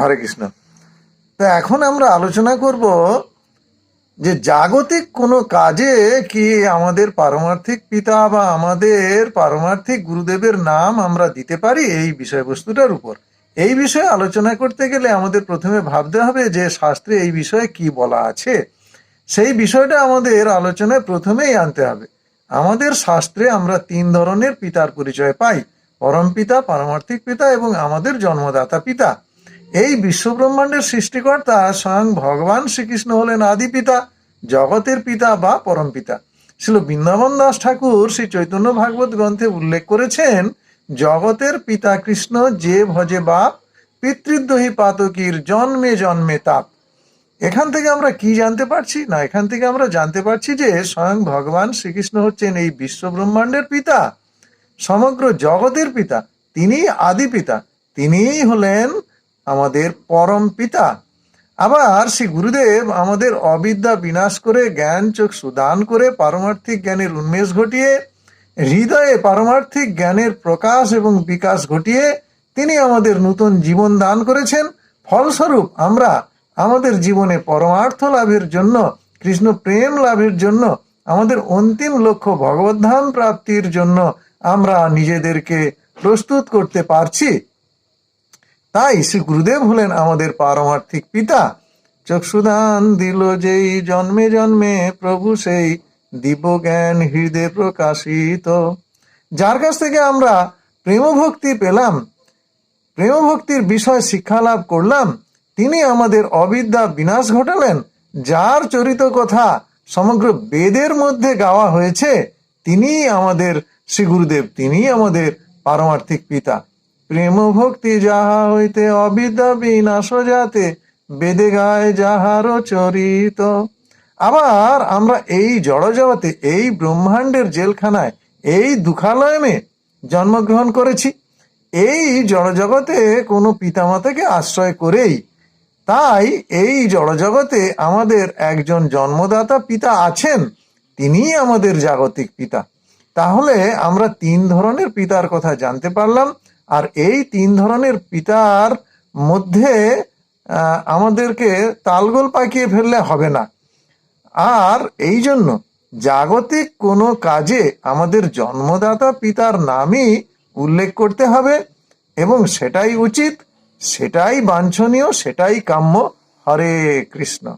হরে কৃষ্ণ। তো এখন আমরা আলোচনা করব যে জাগতিক কোনো কাজে কি আমাদের পারমার্থিক পিতা বা আমাদের পারমার্থিক গুরুদেবের নাম আমরা দিতে পারি এই বিষয়বস্তুটার উপর? এই বিষয়ে আলোচনা করতে গেলে আমাদের প্রথমে ভাবতে হবে যে শাস্ত্রে এই বিষয়ে কি বলা আছে। সেই বিষয়টা আমাদের আলোচনায় প্রথমেই আনতে হবে। আমাদের শাস্ত্রে আমরা তিন ধরনের পিতার পরিচয় পাই। পরম পিতা, পারমার্থিক পিতা এবং আমাদের জন্মদাতা পিতা। এই বিশ্বব্রহ্মাণ্ডের সৃষ্টিকর্তা স্বয়ং ভগবান শ্রীকৃষ্ণ হলেন আদি পিতা, জগতের পিতা বা পরম পিতা। ছিল বৃন্দাবন দাস ঠাকুর শ্রী চৈতন্য ভাগবত গ্রন্থে উল্লেখ করেছেন, জগতের পিতা কৃষ্ণ যে ভজে বাপ, পিতৃদ্রোহী পাতকীর জন্মে জন্মে তাপ। এখান থেকে আমরা কি জানতে পারছি? না, এখান থেকে আমরা জানতে পারছি যে স্বয়ং ভগবান শ্রীকৃষ্ণ হচ্ছেন এই বিশ্ব ব্রহ্মাণ্ডের পিতা, সমগ্র জগতের পিতা তিনি আদি পিতা, তিনিই হলেন আমাদের পরম পিতা। আবার শ্রী গুরুদেব আমাদের অবিদ্যা বিনাশ করে জ্ঞান চোখ সুদান করে পারমার্থিক জ্ঞানের উন্মেষ ঘটিয়ে, হৃদয়ে পারমার্থিক জ্ঞানের প্রকাশ এবং বিকাশ ঘটিয়ে তিনি আমাদের নতুন জীবন দান করেছেন। ফলস্বরূপ আমরা আমাদের জীবনে পরমার্থ লাভের জন্য, কৃষ্ণ প্রেম লাভের জন্য, আমাদের অন্তিম লক্ষ্য ভগবদ্ধাম প্রাপ্তির জন্য আমরা নিজেদেরকে প্রস্তুত করতে পারছি। তাই শ্রী গুরুদেব হলেন আমাদের পারমার্থিক পিতা। চক্ষুদান দিল যেই জন্মে জন্মে, প্রভু সেই দিব্য জ্ঞান হৃদয় প্রকাশিত। যার কাছ থেকে আমরা প্রেমভক্তি পেলাম, প্রেমভক্তির বিষয় শিক্ষা লাভ করলাম, তিনি আমাদের অবিদ্যা বিনাশ ঘটালেন, যার চরিত কথা সমগ্র বেদের মধ্যে গাওয়া হয়েছে তিনি আমাদের, শ্রী গুরুদেব তিনি আমাদের পারমার্থিক পিতা। প্রেম ভক্তি যাহা হইতে অবিদ্যা বিনাশ যাতে, বেদে গায় যাহারও চরিত। আবার আমরা এই জড়জগতে, এই ব্রহ্মাণ্ডের জেলখানায়, এই দুঃখালয়মে জন্মগ্রহণ করেছি। এই জড়জগতে কোনো পিতামাতাকে আশ্রয় করেই, তাই এই জড়জগতে আমাদের একজন জন্মদাতা পিতা আছেন, তিনিই আমাদের জাগতিক পিতা। তাহলে আমরা তিন ধরনের পিতার কথা জানতে পারলাম। আর এই তিন ধরনের পিতার মধ্যে আমাদেরকে তালগোল পাকিয়ে ফেললে হবে না। আর এই জন্য জাগতিক কোনো কাজে আমাদের জন্মদাতা পিতার নামই উল্লেখ করতে হবে এবং সেটাই উচিত, সেটাই বাঞ্ছনীয়, সেটাই কাম্য। হরে কৃষ্ণ।